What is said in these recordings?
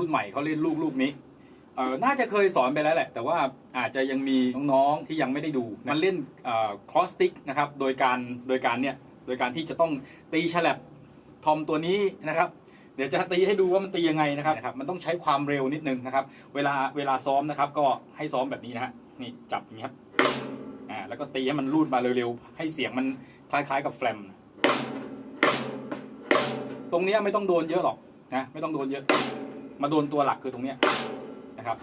รุ่นใหม่เขาเล่นลูกลูกนี้เออน่าจะเคยสอนไปแล้วแหละ แต่ว่าอาจจะยังมีน้องๆที่ยังไม่ได้ดูมันเล่นครอสติกนะครับโดยการโดยการเนี่ยโดยการที่จะต้องตีฉลับทอมตัวนี้นะครับ เดี๋ยวจะตีให้ดูว่ามันตียังไงนะครับนะครับ มันต้องใช้ความเร็วนิดนึงนะครับ เวลาเวลาซ้อมนะครับ ก็ให้ซ้อมแบบนี้นะฮะนี่จับอย่างนี้ครับอ่าแล้วก็ตีให้มันรูดมาเร็วๆ ให้เสียงมันคล้ายๆกับแฟลมตรงนี้ไม่ต้องโดนเยอะหรอกนะไม่ต้องโดนเยอะ มาโดนตัวหลักคือตรงเนี้ยนะครับ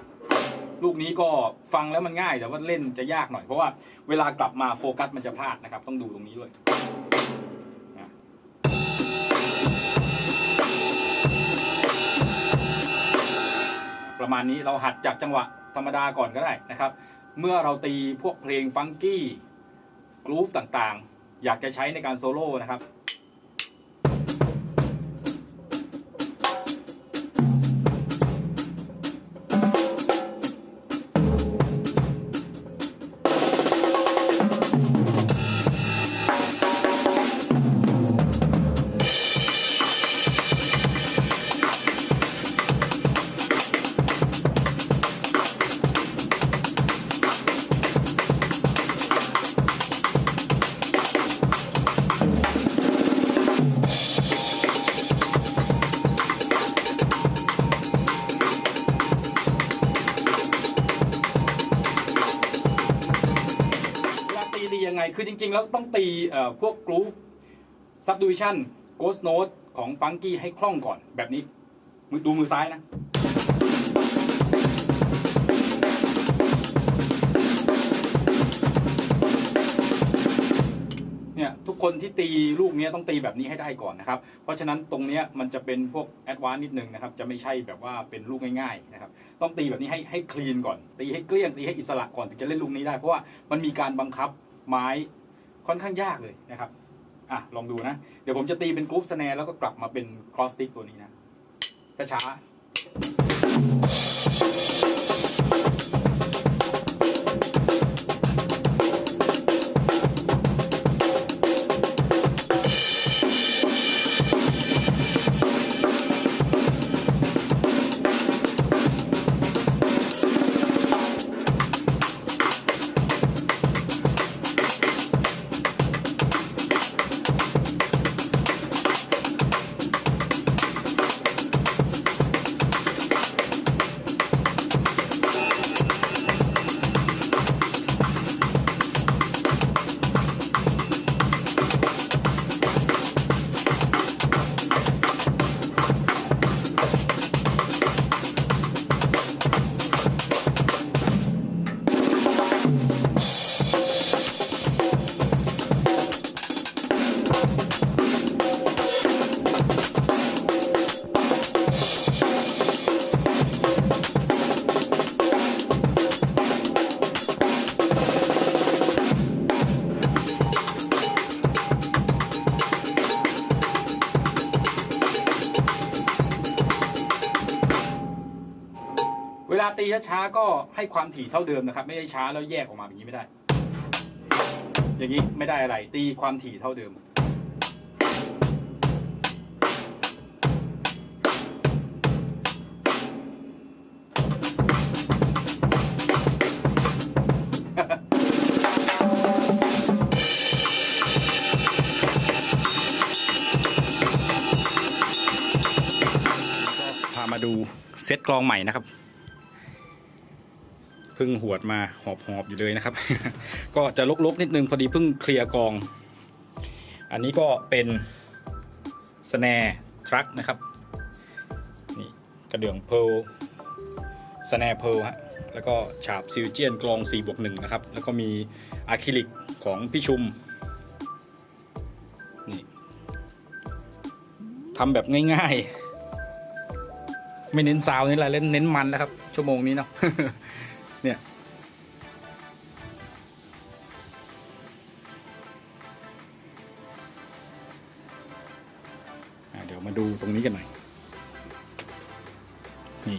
ลูกนี้ก็ฟังแล้วมันง่ายแต่ว่าเล่นจะยากหน่อยเพราะว่าเวลากลับมาโฟกัสมันจะพลาดนะครับ ต้องดูตรงนี้ด้วยนะประมาณนี้เราหัดจากจังหวะธรรมดาก่อนก็ได้นะครับ เมื่อเราตีพวกเพลงฟังกี้กรูฟต่างๆ อยากจะใช้ในการโซโล่นะครับ คือจริง ๆ แล้วต้องตีพวกกรูฟซับดิวิชั่นโกสโน e ของฟังกี้ให้คล่องก่อนแบบนี้ดูมือซ้ายนะเนี่ยทุกคนที่ตีลูกเนี้ยต้องตีแบบนี้ให้ได้ก่อนนะครับ เพราะฉะนั้นตรงนี้มันจะเป็นพวกแอดวานซ์นิดนึงนะครับ จะไม่ใช่แบบว่าเป็นลูกง่ายๆนะครับ ต้องตีแบบนี้ให้ให้คลีนก่อน ตีให้เกลี้ยงตีให้อิสระก่อนถึงจะเล่นลูกนี้ได้ เพราะว่ามันมีการบังคับ ไม้ค่อนข้างยากเลยนะครับอะลองดูนะ เดี๋ยวผมจะตีเป็นกรุ๊ปสแนร์แล้วก็กลับมาเป็นครอสติกตัวนี้นะช้าๆ ลาตีช้าๆก็ให้ความถี่เท่าเดิมนะครับ ไม่ได้ช้าแล้วแยกออกมาแบบนี้ไม่ได้ อย่างนี้ไม่ได้อะไร ตีความถี่เท่าเดิมก็พามาดูเซตกลองใหม่นะครับ พิ่งหวดมาหอบหอบอยู่เลยนะครับ ก็จะลกๆนิดนึงพอดีเพิ่งเคลียร์กอง อันนี้ก็เป็นสแนร์ทรัคนะครับนี่กระเดื่องเพลสแนร์เพลฮะแล้วก็ฉาบซิลเจียนกลอง4บวก1นะครับ แล้วก็มีอะคริลิกของพี่ชุมนี่ทำแบบง่ายๆ ไม่เน้นซาวน์นี่แหละเล่นเน้นมันนะครับ ชั่วโมงนี้เนาะ เนี่ยเดี๋ยวมาดูตรงนี้กันหน่อยนี่